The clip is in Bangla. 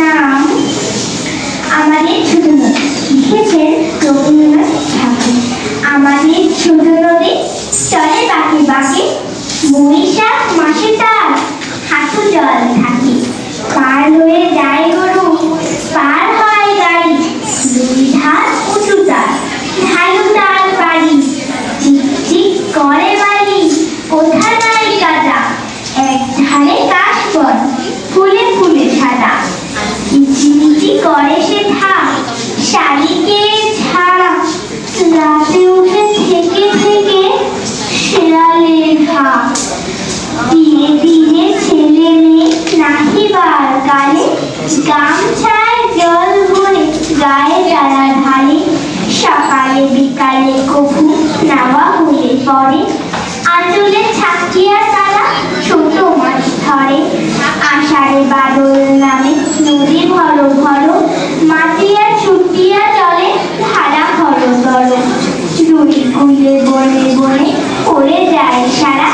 নাম আমাদের ছোট নদী রবীন্দ্রনাথ ঠাকুর। আমাদের ছোট নদী চলে বাকি বাকি বৈশাখ মাসে তার হাঁটু জল থাকে পার হয়ে যায় গরু পার হয় গাড়ি দুই ধার উঁচু তার ঢালু তার বাড়ি চিকচিক করে বাড়ি কোথা নাই কাটা এক ধারে কাশবন ফুলে ফুলে সাদা। কিচিমিচি করে সে থাক শালিকে ছাড়া রাতে উঠে থেকে থেকে শেয়ালের ঘা ধীরে ধীরে ছেলে মেয়ে নাহিবার কালে গামছায় জল ভরে গায়ে যারা ঢালে সকালে বিকালে কফু নাওয়া হয়ে পড়ে আঁচলে ছাকিয়া তারা ছোট মাছ ধরে আষাঢ়ে বাদল নামে নদী ভর ভর মাতিয়া ছুটিয়া চলে ধারা ঘর ঘর রুই কুইলে বনে বনে পড়ে যায় সারা